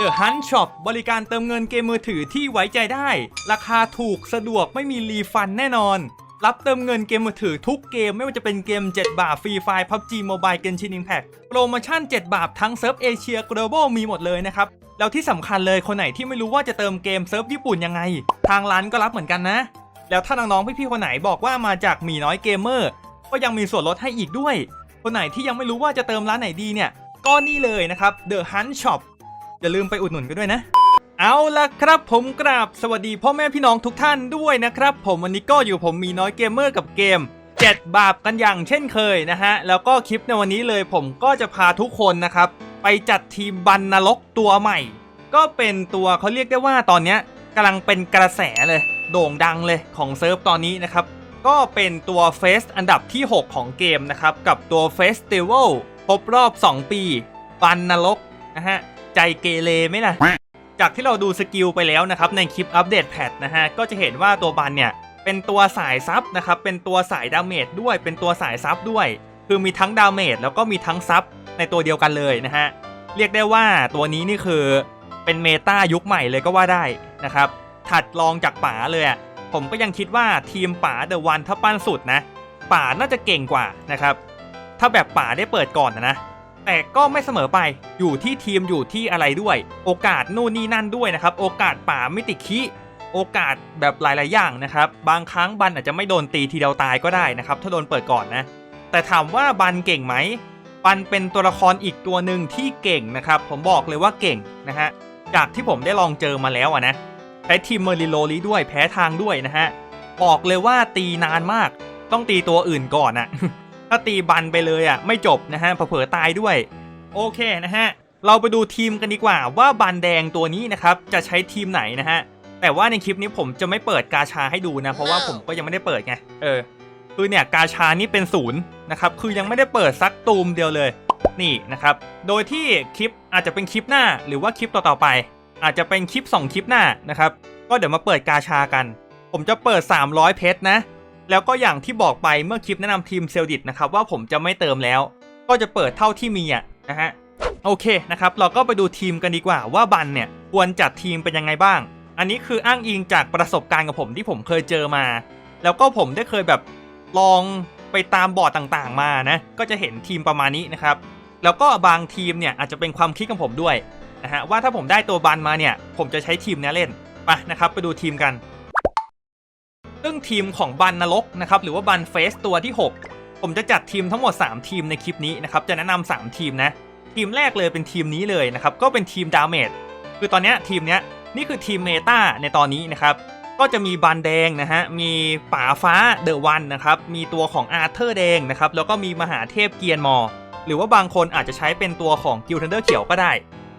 The Hunt Shop บริการเติมเงินเกมมือถือที่ไว้ใจได้ ราคาถูกสะดวกไม่มีรีฟันแน่นอน รับเติมเงินเกมมือถือทุกเกมไม่ว่าจะเป็นเกม 7 บาทฟรีไฟ PUBG Mobile Genshin Impact โปรโมชั่น 7 บาททั้งเซิร์ฟเอเชีย Global มีหมดเลยนะครับ แล้วที่สำคัญเลยคนไหนที่ไม่รู้ว่าจะเติมเกมเซิร์ฟญี่ปุ่นยังไง ทางร้านก็รับเหมือนกันนะ แล้วถ้าน้องๆพี่ๆคนไหนบอกว่ามาจากมีน้อยเกมเมอร์ก็ยังมีส่วนลดให้อีกด้วย คนไหนที่ยังไม่รู้ว่าจะเติมร้านไหนดีเนี่ยก็นี่เลยนะครับ The Hunt Shop อย่าลืมไปอุดหนุนกันด้วยนะ เอาล่ะครับผมกราบสวัสดีพ่อแม่พี่น้องทุกท่านด้วยนะครับ ผมวันนี้ก็อยู่ผมมีน้อยเกมเมอร์กับเกม7บาปกันอย่างเช่นเคยนะฮะ แล้วก็คลิปในวันนี้เลยผมก็จะพาทุกคนนะครับ ไปจัดทีมบันนรกตัวใหม่ ก็เป็นตัวเขาเรียกได้ว่าตอนนี้กำลังเป็นกระแสเลย โด่งดังเลยของเซิร์ฟตอนนี้นะครับ ก็เป็นตัวเฟสอันดับที่ 6 ของเกมนะครับ กับตัวเฟสติวัลครบรอบ 2 ปี บันนรกนะฮะ ใจเกเรไหมล่ะ จากที่เราดูสกิลไปแล้วนะครับในคลิปอัปเดตแพทนะฮะ ก็จะเห็นว่าตัวบันเนี่ย เป็นตัวสายซับนะครับ เป็นตัวสายดาเมจด้วย เป็นตัวสายซับด้วย คือมีทั้งดาเมจแล้วก็มีทั้งซับในตัวเดียวกันเลยนะฮะ เรียกได้ว่าตัวนี้นี่คือเป็นเมตายุคใหม่เลยก็ว่าได้นะครับ ถัดรองจากป๋าเลยอะผมก็ยังคิดว่าทีมป๋าเดอะวันถ้าปั้นสุดนะ ป๋าน่าจะเก่งกว่านะครับ ถ้าแบบป๋าได้เปิดก่อนนะนะ แต่ก็ไม่เสมอไปอยู่ที่ทีมอยู่ที่อะไรด้วย โอกาสนู่นนี่นั่นด้วยนะครับ โอกาสป่าไม่ติดขี้โอกาสแบบหลาย ๆ อย่างนะครับ บางครั้งบันอาจจะไม่โดนตีทีเดียวตายก็ได้นะครับ ถ้าโดนเปิดก่อนนะ แต่ถามว่าบันเก่งไหมบันเป็นตัวละครอีกตัวหนึ่งที่เก่งนะครับ ผมบอกเลยว่าเก่งนะฮะ จากที่ผมได้ลองเจอมาแล้วอะนะใช้ทีมเมอริโลลีด้วยแพ้ทางด้วยนะฮะ บอกเลยว่าตีนานมาก ต้องตีตัวอื่นก่อนอะ ถ้าตีบันไปเลยอะไม่จบนะฮะเผลอตายด้วย โอเคนะฮะ เราไปดูทีมกันดีกว่าว่าบันแดงตัวนี้นะครับจะใช้ทีมไหนนะฮะ แต่ว่าในคลิปนี้ผมจะไม่เปิดกาชาให้ดูนะ เพราะว่าผมก็ยังไม่ได้เปิดไงเออคือเนี่ยกาชานี่เป็นศูนย์นะครับคือยังไม่ได้เปิดซักตูมเดียวเลยนี่นะครับ โดยที่คลิปอาจจะเป็นคลิปหน้าหรือว่าคลิปต่อๆไป อาจจะเป็นคลิป 2 คลิปหน้านะครับ ก็เดี๋ยวมาเปิดกาชากัน ผมจะเปิด 300 เพชรนะ แล้วก็อย่างที่บอกไปเมื่อคลิปแนะนำทีมเซลดิตนะครับว่าผมจะไม่เติมแล้ว ก็จะเปิดเท่าที่มีอะนะฮะโอเคนะครับเราก็ไปดูทีมกันดีกว่าว่าบันเนี่ยควรจัดทีมเป็นยังไงบ้าง อันนี้คืออ้างอิงจากประสบการณ์กับผมที่ผมเคยเจอมา แล้วก็ผมได้เคยแบบลองไปตามบอร์ดต่างๆมานะก็จะเห็นทีมประมาณนี้นะครับแล้วก็บางทีมเนี่ยอาจจะเป็นความคิดของผมด้วยนะฮะว่าถ้าผมได้ตัวบันมาเนี่ยผมจะใช้ทีมนี้เล่นไปนะครับไปดูทีมกัน ซึ่งทีมของบันนรกนะครับหรือว่าบันเฟสตัวที่ 6 ผมจะจัดทีมทั้งหมด 3 ทีมในคลิปนี้นะครับจะแนะนำ3ทีมนะทีมแรกเลยเป็นทีมนี้เลยนะครับก็เป็นทีมดาเมจคือตอนนี้ทีมเนี้ยนี่คือทีมเมตาในตอนนี้นะครับก็จะมีบันแดงนะฮะมีป่าฟ้าเดอะวันนะครับมีตัวของอาร์เธอร์แดงนะครับแล้วก็มีมหาเทพเกียร์มอร์หรือว่าบางคนอาจจะใช้เป็นตัวของกิลเทนเดอร์เขียวก็ได้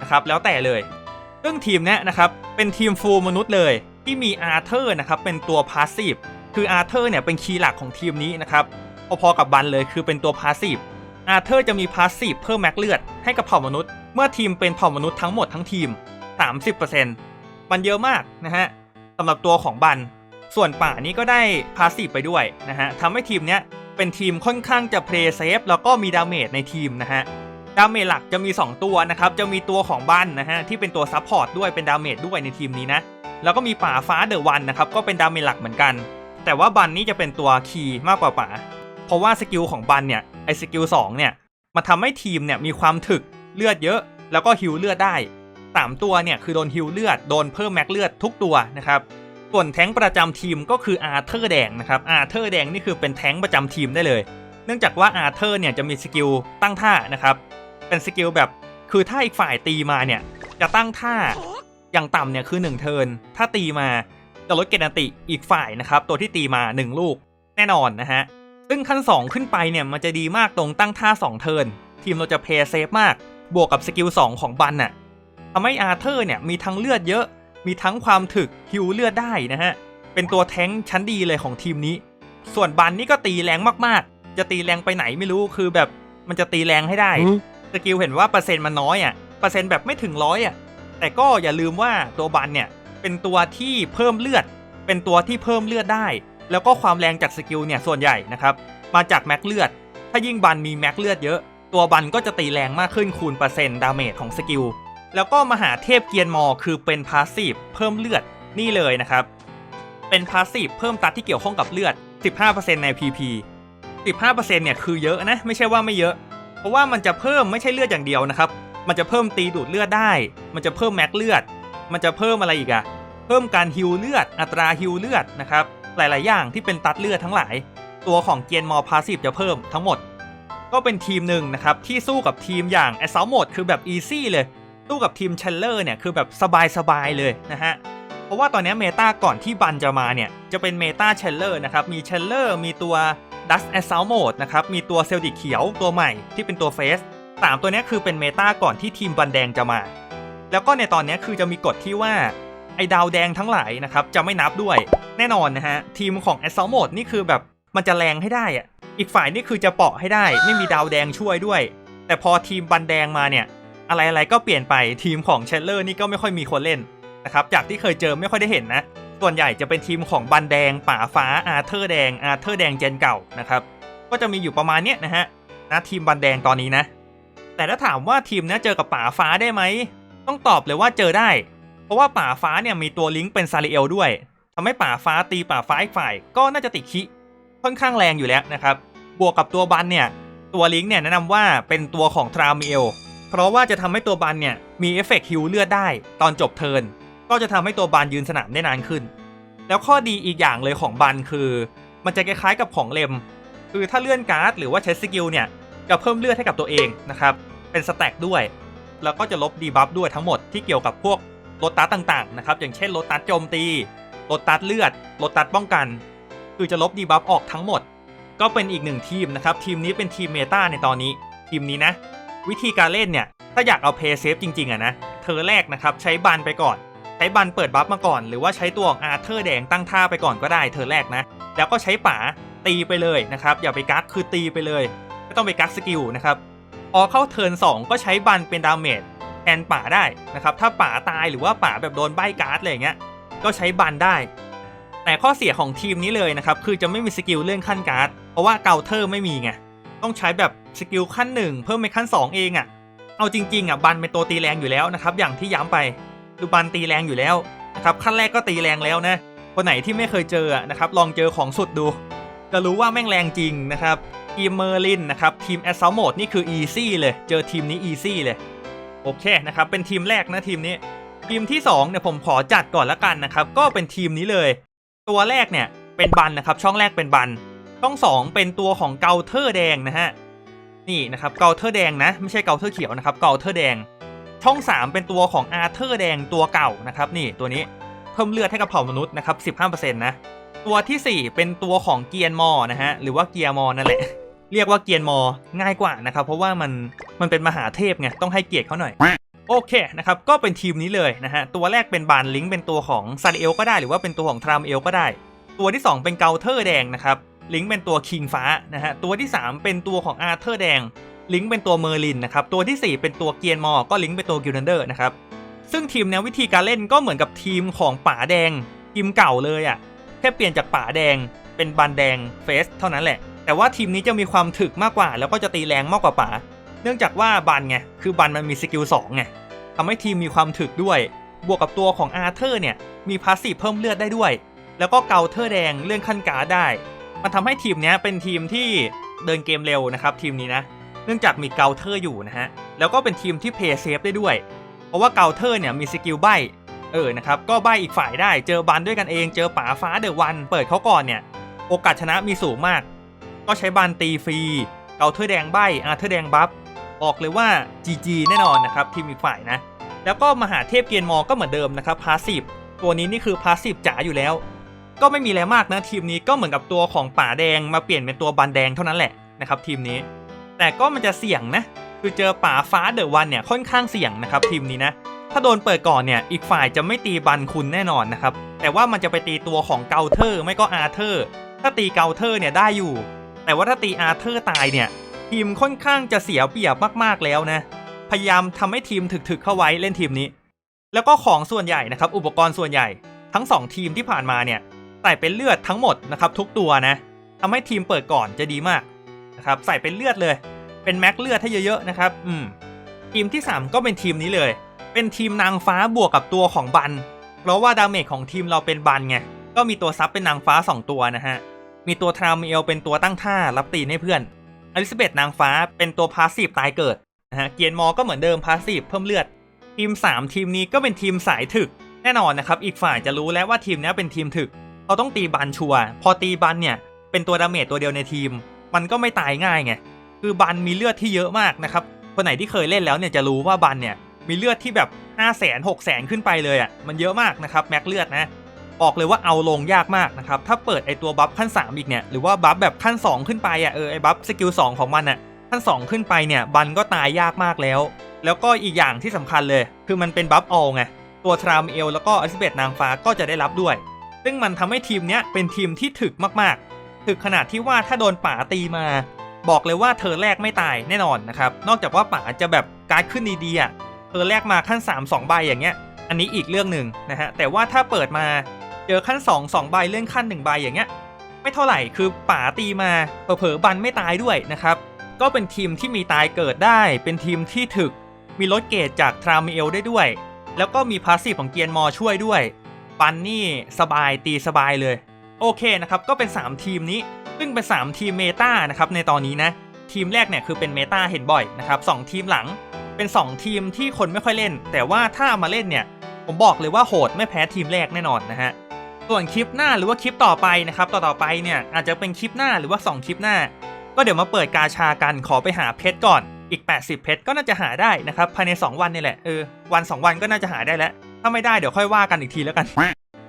นะครับแล้วแต่เลยซึ่งทีมเนี้ยนะครับเป็นทีมฟูลมนุษย์เลย ที่มีอาร์เธอร์นะครับเป็นตัวพาสซีฟคืออาร์เธอร์เนี่ยเป็นคีย์หลักของทีมนี้นะครับพอๆกับบันเลยคือเป็นตัวพาสซีฟอาร์เธอร์จะมีพาสซีฟเพิ่มแม็กเลือดให้กับเผ่ามนุษย์ เมื่อทีมเป็นเผ่ามนุษย์ทั้งหมดทั้งทีม 30%มันเยอะมากนะฮะสำหรับตัวของบัน ส่วนป่านี้ก็ได้พาสซีฟไปด้วยนะฮะทำให้ทีมเนี้ยเป็นทีมค่อนข้างจะเพลย์เซฟแล้วก็มีดาเมจในทีมนะฮะดาเมจหลักจะมี 2 ตัวนะครับ จะมีตัวของบันนะฮะที่เป็นตัวซับพอร์ตด้วยเป็นดาเมจด้วยในทีมนี้นะ แล้วก็มีป่าฟ้าเดอะวันนะครับก็เป็นดาเมจหลักเหมือนกัน แต่ว่าบันนี่จะเป็นตัวคีย์มากกว่าป่า เพราะว่าสกิลของบันเนี่ยไอสกิล2เนี่ยมันทำให้ทีมเนี่ยมีความถึกเลือดเยอะ แล้วก็ฮิวเลือดได้3ตัวเนี่ยคือโดนฮิวเลือดโดนเพิ่มแม็กเลือดทุกตัวนะครับส่วนแท้งประจำทีมก็คืออาร์เธอร์แดงนะครับอาร์เธอร์แดงนี่คือเป็นแท้งประจำทีมได้เลย เนื่องจากว่าอาร์เธอร์เนี่ยจะมีสกิลตั้งท่านะครับเป็นสกิลแบบคือถ้าอีกฝ่ายตีมาเนี่ยจะตั้งท่า อย่างต่ำเนี่ยคือ 1 เทิร์นถ้าตีมาจะลดเกณฑ์อันติอีกฝ่ายนะครับตัวที่ตีมา 1 ลูกแน่นอนนะฮะซึ่งขั้น 2 ขึ้นไปเนี่ยมันจะดีมากตรงตั้งท่า 2 เทิร์นทีมเราจะเพย์เซฟมาก บวกกับสกิล2ของบันน่ะทำให้อาร์เธอร์เนี่ยมีทั้งเลือดเยอะ มีทั้งความถึกฮิวเลือดได้นะฮะเป็นตัวแท้งชั้นดีเลยของทีมนี้ ส่วนบันนี่ก็ตีแรงมากๆ จะตีแรงไปไหนไม่รู้คือแบบมันจะตีแรงให้ได้สกิลเห็นว่าเปอร์เซ็นต์มันน้อยอะเปอร์เซ็นต์แบบไม่ถึงร้อยอะ แต่ก็อย่าลืมว่าตัวบันเนี่ยเป็นตัวที่เพิ่มเลือด เป็นตัวที่เพิ่มเลือดได้ แล้วก็ความแรงจากสกิลเนี่ยส่วนใหญ่นะครับมาจากแม็กเลือด ถ้ายิ่งบันมีแม็กเลือดเยอะ ตัวบันก็จะตีแรงมากขึ้นคูณเปอร์เซ็นต์ดาเมจของสกิลแล้วก็มหาเทพเกียร์มอคือเป็นพาสซีฟเพิ่มเลือดนี่เลยนะครับ เป็นพาสซีฟเพิ่มตัดที่เกี่ยวข้องกับเลือด 15%ใน PP 15%เนี่ยคือเยอะนะไม่ใช่ว่าไม่เยอะ เพราะว่ามันจะเพิ่มไม่ใช่เลือดอย่างเดียวนะครับ มันจะเพิ่มตีดูดเลือดได้ มันจะเพิ่มแม็กเลือด มันจะเพิ่มอะไรอีกอะเพิ่มการฮิวเลือด อัตราฮิวเลือดนะครับ หลาย ๆ อย่างที่เป็นตัดเลือดทั้งหลาย ตัวของเกียนมอพาสซีฟจะเพิ่มทั้งหมด ก็เป็นทีมหนึ่งนะครับที่สู้กับทีมอย่างแอสซ l ลโหมดคือแบบอีซี่เลย สู้กับทีมเชลเลอร์เนี่ยคือแบบสบาย ๆ เลยนะฮะ เพราะว่าตอนนี้เมตาก่อนที่บันจะมาเนี่ยจะเป็นเมตาเชลเลอร์นะครับ มีเชลเลอร์ มีตัว Dust a s s a u l t Mode นะครับ มีตัวเซลดิเขียวตัวใหม่ที่เป็นตัวเฟส สามตัวนี้คือเป็นเมตาก่อนที่ทีมบันแดงจะมา แล้วก็ในตอนนี้คือจะมีกฎที่ว่าไอ้ดาวแดงทั้งหลายนะครับจะไม่นับด้วยแน่นอนนะฮะ ทีมของ a s s a u l t Mode นี่คือแบบมันจะแรงให้ได้อะอีกฝ่ายนี่คือจะเปาะให้ได้ ไม่มีดาวแดงช่วยด้วย แต่พอทีมบันแดงมาเนี่ย อะไรๆก็เปลี่ยนไปทีมของเชลเลอร์นี่ก็ไม่ค่อยมีคนเล่นนะครับจากที่เคยเจอไม่ค่อยได้เห็นนะ ส่วนใหญ่จะเป็นทีมของบันแดง ป่าฟ้าอาเธอร์แดงอาเธอร์แดงเจนเก่านะครับก็จะมีอยู่ประมาณเนี้ยนะฮะนะทีมบันแดงตอนนี้นะ แต่ถ้าถามว่าทีมเนี้ยเจอกับป่าฟ้าได้ไหม ต้องตอบเลยว่าเจอได้ เพราะว่าป่าฟ้าเนี่ยมีตัวลิงก์เป็นซาริเอลด้วยทำให้ป่าฟ้าตีป่าฟ้าอีกฝ่ายก็น่าจะติดคิค่อนข้างแรงอยู่แล้วนะครับ บวกกับตัวบันเนี่ย ตัวลิงก์เนี่ยแนะนำว่าเป็นตัวของทรามิเอล เพราะว่าจะทำให้ตัวบันเนี่ยมีเอฟเฟกต์ฮิวเลือดได้ ตอนจบเทิร์น ก็จะทำให้ตัวบันยืนสนามได้นานขึ้น แล้วข้อดีอีกอย่างเลยของบันคือ มันจะคล้ายๆกับของเลม คือถ้าเลื่อนการ์ดหรือว่าใช้สกิลเนี่ยจะเพิ่มเลือดให้กับตัวเองนะครับ เป็นสแต็กด้วย แล้วก็จะลบดีบัฟด้วยทั้งหมดที่เกี่ยวกับพวกลตัสต่างๆนะครับอย่างเช่นลตัสโจมตีลตัสเลือดลตัสป้องกัน คือจะลบดีบัฟออกทั้งหมด ก็เป็นอีกหนึ่งทีมนะครับทีมนี้เป็นทีมเมตาในตอนนี้ทีมนี้นะ วิธีการเล่นเนี่ยถ้าอยากเอาเพย์เซฟจริงๆอะนะเธอแรกนะครับใช้บันไปก่อน ใช้บันเปิดบัฟมาก่อน หรือว่าใช้ตัวของอาร์เธอร์แดงตั้งท่าไปก่อนก็ได้เธอแรกนะ แล้วก็ใช้ป๋าตีไปเลยนะครับอย่าไปกักคือตีไปเลย ไม่ต้องไปกักสกิลนะครับ พอเข้าเทิร์น2ก็ใช้บันเป็นดาเมจแทนป่าได้นะครับ ถ้าป่าตายหรือว่าป่าแบบโดนใบการ์ดอะไรเงี้ย ก็ใช้บันได้ แต่ข้อเสียของทีมนี้เลยนะครับ คือจะไม่มีสกิลเลื่อนขั้นการ์ด เพราะว่าเกาเทอร์ไม่มีไง ต้องใช้แบบสกิลขั้นหนึ่งเพิ่มไปขั้น 2 เองอะ่ะ เอาจริง ๆอะบันเป็นตัวตีแรงอยู่แล้วนะครับ อย่างที่ย้ำไปคือบันตีแรงอยู่แล้วนะครับ ขั้นแรกก็ตีแรงแล้วนะ คนไหนที่ไม่เคยเจอนะครับ ลองเจอของสุดดู จะรู้ว่าแม่งแรงจริงนะครับ ทีมเมอร์ลินนะครับทีมแอสซ l ลโหมดนี่คืออีซี่เลยเจอทีมนี้อีซี่เลย โอเคนะครับ เป็นทีมแรกนะทีมนี้ ทีมที่2เนี่ยผมขอจัดก่อนละกันนะครับ ก็เป็นทีมนี้เลย ตัวแรกเนี่ยเป็นบันนะครับ ช่องแรกเป็นบันช่อง 2 เป็นตัวของเกาเทอร์แดงนะฮะนี่นะครับเกาเทอร์แดงนะ ไม่ใช่เกาเทอร์เขียวนะครับเกาเทอร์แดง ช่อง 3 เป็นตัวของอาร์เธอร์แดงตัวเก่านะครับนี่ตัวนี้เพิ่มเลือดให้กับเผ่ามนุษย์นะครับ15%นะตัวทีสี่4 เป็นตัวของเกียร์มอนะฮะหรือว่าเกียร์มอนั่นแหละ เรียกว่าเกียร์มอง่ายกว่านะครับ เพราะว่ามันมันเป็นมหาเทพไงต้องให้เกียรติเขาหน่อยโอเคนะครับ ก็เป็นทีมนี้เลยนะฮะ ตัวแรกเป็นบานลิงก์เป็นตัวของซาริเอลก็ได้หรือว่าเป็นตัวของทรามเอลก็ได้ ตัวที่ 2 เป็นเกาเทอร์แดงนะครับ ลิงก์เป็นตัวคิงฟ้านะฮะ ตัวที่ 3 เป็นตัวของอาร์เธอร์แดง ลิงก์เป็นตัวเมอร์ลินนะครับ ตัวทีสี่4 เป็นตัวเกียร์มอ ก็ลิงก์เป็นตัวกิลเดนเดอร์นะครับ ซึ่งทีมแนววิธีการเล่นก็เหมือนกับทีมของป๋าแดงทีมเก่าเลยอะ่ะ แค่เปลี่ยนจากป๋าแดงเป็นบันแดงเฟสเท่านั้นแหละ แต่ว่าทีมนี้จะมีความถึกมากกว่า แล้วก็จะตีแรงมากกว่าป๋า เนื่องจากว่าบันไง คือบันมันมีสกิล2ไงทำให้ทีมมีความถึกด้วย บวกกับตัวของอาร์เธอร์เนี่ย มีพาสซีฟเพิ่มเลือดได้ด้วย แล้วก็เกาเทอร์แดงเลื่อนขั้นการ์ดได้ มันทำให้ทีมนี้เป็นทีมที่เดินเกมเร็วนะครับทีมนี้นะ เนื่องจากมีเกาเทอร์อยู่นะฮะ แล้วก็เป็นทีมที่เพย์เซฟได้ด้วย เพราะว่าเกาเทอร์เนี่ยมีสกิลใบเออ นะครับ ก็ใบอีกฝ่ายได้ เจอบันด้วยกันเอง เจอป๋าฟ้าเดอะวัน เปิดเขาก่อนเนี่ย โอกาสชนะมีสูงมาก ก็ใช้บันตีฟรี เกาเทอร์แดงใบอาร์เธอร์แดงบัฟบอกเลยว่า GG แน่นอนนะครับทีมอีกฝ่ายนะ แล้วก็มหาเทพเกียนมอก็เหมือนเดิมนะครับพาสซีฟตัวนี้นี่คือพาสซีฟจ๋าอยู่แล้ว ก็ไม่มีอะไรมากนะทีมนี้ก็เหมือนกับตัวของป๋าแดงมาเปลี่ยนเป็นตัวบันแดงเท่านั้นแหละนะครับทีมนี้ แต่ก็มันจะเสี่ยงนะ คือเจอป๋าฟ้าเดอะวันเนี่ยค่อนข้างเสี่ยงนะครับทีมนี้นะถ้าโดนเปิดก่อนเนี่ยอีกฝ่ายจะไม่ตีบันคุณแน่นอนนะครับแต่ว่ามันจะไปตีตัวของเกาเทอร์ไม่ก็อาร์เธอร์ถ้าตีเกาเทอร์เนี่ยได้อยู่ แต่ว่าถ้าตีอาร์เธอร์ตายเนี่ย ทีมค่อนข้างจะเสียเปรียบมากๆแล้วนะ พยายามทำให้ทีมถึกๆเข้าไว้เล่นทีมนี้ แล้วก็ของส่วนใหญ่นะครับ อุปกรณ์ส่วนใหญ่ ทั้ง 2 ทีมที่ผ่านมาเนี่ยใส่เป็นเลือดทั้งหมดนะครับทุกตัวนะทำให้ทีมเปิดก่อนจะดีมากนะครับใส่เป็นเลือดเลย เป็นแม็กเลือดให้เยอะๆนะครับ อืมทีมที่ 3 ก็เป็นทีมนี้เลย เป็นทีมนางฟ้าบวกกับตัวของบัน เพราะว่าดาเมจของทีมเราเป็นบันไง ก็มีตัวซับเป็นนางฟ้า 2 ตัวนะฮะ มีตัวทรามิเอลเป็นตัวตั้งท่ารับตีนให้เพื่อน อลิซาเบธนางฟ้าเป็นตัวพาสซีฟตายเกิดนะฮะ เกียนมอก็เหมือนเดิมพาสซีฟเพิ่มเลือด ทีม 3 ทีมนี้ก็เป็นทีมสายถึก แน่นอนนะครับ อีกฝ่ายจะรู้แล้วว่าทีมนี้เป็นทีมถึก เขาต้องตีบันชัว พอตีบันเนี่ย เป็นตัวดาเมจตัวเดียวในทีม มันก็ไม่ตายง่ายไง คือบันมีเลือดที่เยอะมากนะครับ คนไหนที่เคยเล่นแล้วเนี่ยจะรู้ว่าบันเนี่ยมีเลือดที่แบบ5 0 0 0 0 0 6 0 0 0 0 ขึ้นไปเลยอะ่ะ มันเยอะมากนะครับแม็กเลือดนะ บอกเลยว่าเอาลงยากมากนะครับ ถ้าเปิดไอตัวบัฟขั้น 3 อีกเนี่ย หรือว่าบัฟแบบขั้น 2 ขึ้นไปอะ่ะเออไอบัฟสกิล2ของมันอะ่ะขั้น 2 ขึ้นไปเนี่ยบันก็ตายยากมากแล้ว แล้วก็อีกอย่างที่สำคัญเลย คือมันเป็นบัฟออลไงตัวทรามเอลแล้วก็อลิซเบธนางฟ้าก็จะได้รับด้วย ซึ่งมันทำให้ทีมเนี้ยเป็นทีมที่ถึกมากๆ ถึกขนาดที่ว่าถ้าโดนป่าตีมา บอกเลยว่าเธอแรกไม่ตายแน่นอนนะครับนอกจากว่าป่าจะแบบการขึ้นดีๆอะเธอแรกมาขั้น 3 2ใบอย่างเงี้ยอันนี้อีกเรื่องหนึ่งนะฮะแต่ว่าถ้าเปิดมา เจอขั้น 2 2ใบเลื่อนขั้น1ใบอย่างเงี้ยไม่เท่าไหร่คือป่าตีมาเผลอๆบันไม่ตายด้วยนะครับ ก็เป็นทีมที่มีตายเกิดได้ เป็นทีมที่ถึก มีลดเกรดจากทรามิเอลได้ด้วย แล้วก็มีพาสซีฟของเกียนมอช่วยด้วย ปันนี่สบายตีสบายเลย โอเคนะครับก็เป็น 3 ทีมนี้ ซึ่งเป็น 3 ทีมเมตานะครับในตอนนี้นะ ทีมแรกเนี่ยคือเป็นเมตาเห็นบ่อยนะครับสทีมหลังเป็น 2 ทีมที่คนไม่ค่อยเล่น แต่ว่าถ้าเอามาเล่นเนี่ยผมบอกเลยว่าโหดไม่แพ้ทีมแรกแน่นอนนะฮะ ส่วนคลิปหน้าหรือว่าคลิปต่อไปนะครับต่อต่อไปเนี่ยอาจจะเป็นคลิปหน้าหรือว่า 2 คลิปหน้า ก็เดี๋ยวมาเปิดกาชากันขอไปหาเพชรก่อนอีก 80 เพชรก็น่าจะหาได้นะครับภายใน 2 วันนี่แหละเออวัน 2 วันก็น่าจะหาได้แล้ว ถ้าไม่ได้เดี๋ยวค่อยว่ากันอีกทีแล้วกัน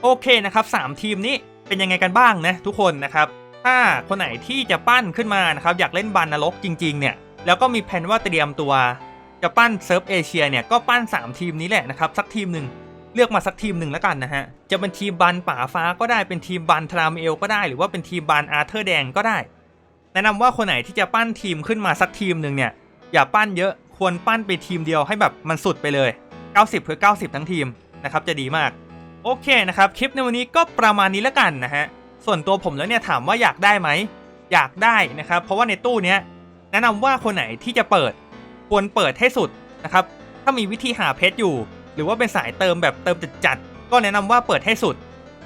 โอเคนะครับ3ทีมนี้เป็นยังไงกันบ้างนะทุกคนนะครับถ้าคนไหนที่จะปั้นขึ้นมานะครับอยากเล่นบันนรกจริง ๆ เนี่ย แล้วก็มีแผนว่าเตรียมตัว จะปั้นเซิร์ฟเอเชียเนี่ยก็ปั้น 3 ทีมนี้แหละนะครับสักทีมหนึ่ง เลือกมาสักทีมหนึ่งแล้วกันนะฮะ จะเป็นทีมบันป่าฟ้าก็ได้เป็นทีมบันทรามเอลก็ได้ หรือว่าเป็นทีมบันอาร์เธอร์แดงก็ได้ แนะนำว่าคนไหนที่จะปั้นทีมขึ้นมาสักทีมหนึ่งเนี่ยอย่าปั้นเยอะควรปั้นไปทีมเดียวให้แบบมันสุดไปเลย 90คือ90 ทั้งทีมนะครับจะดีมากโอเคนะครับคลิปในวันนี้ก็ประมาณนี้แล้วกันนะฮะส่วนตัวผมแล้วเนี่ยถามว่าอยากได้ไหมอยากได้นะครับ เพราะว่าในตู้เนี้ยแนะนำว่าคนไหนที่จะเปิดควรเปิดให้สุดนะครับถ้ามีวิธีหาเพชรอยู่ หรือว่าเป็นสายเติมแบบเติมจัดๆก็แนะนำว่าเปิดให้สุด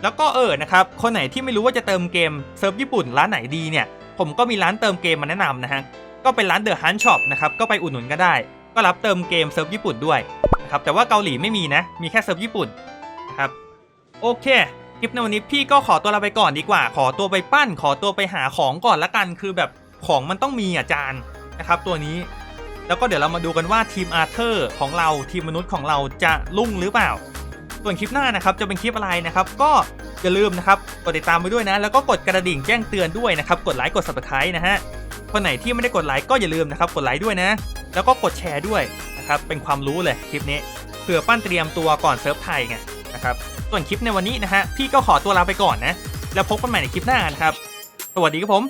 แล้วก็เออนะครับคนไหนที่ไม่รู้ว่าจะเติมเกมเซิร์ฟญี่ปุ่นร้านไหนดีเนี่ยผมก็มีร้านเติมเกมมาแนะนำนะฮะก็เป็นร้านเดอะฮันช็อปนะครับก็ไปอุดหนุนก็ได้ ก็รับเติมเกมเซิร์ฟญี่ปุ่นด้วยนะครับแต่ว่าเกาหลีไม่มีนะ มีแค่เซิร์ฟญี่ปุ่นนะครับโอเคคลิปในวันนี้พี่ก็ขอตัวลาไปก่อนดีกว่า ขอตัวไปปั้น ขอตัวไปหาของก่อนละกัน คือแบบของมันต้องมีอะจานนะครับ ตัวนี้ แล้วก็เดี๋ยวเรามาดูกันว่าทีมอาร์เธอร์ของเราทีมมนุษย์ของเราจะรุ่งหรือเปล่า ส่วนคลิปหน้านะครับจะเป็นคลิปอะไรนะครับ ก็อย่าลืมนะครับกดติดตามไปด้วยนะ แล้วก็กดกระดิ่งแจ้งเตือนด้วยนะครับ กดไลค์กด subscribe นะฮะคนไหนที่ไม่ได้กดไลค์ก็อย่าลืมนะครับกดไลค์ด้วยนะ แล้วก็กดแชร์ด้วยนะครับเป็นความรู้เลยคลิปนี้เผื่อปั้นเตรียมตัวก่อนเซิร์ฟไทยไงนะครับส่วนคลิปในวันนี้นะฮะพี่ก็ขอตัวลาไปก่อนนะ แล้วพบกันใหม่ในคลิปหน้านะครับ สวัสดีครับผม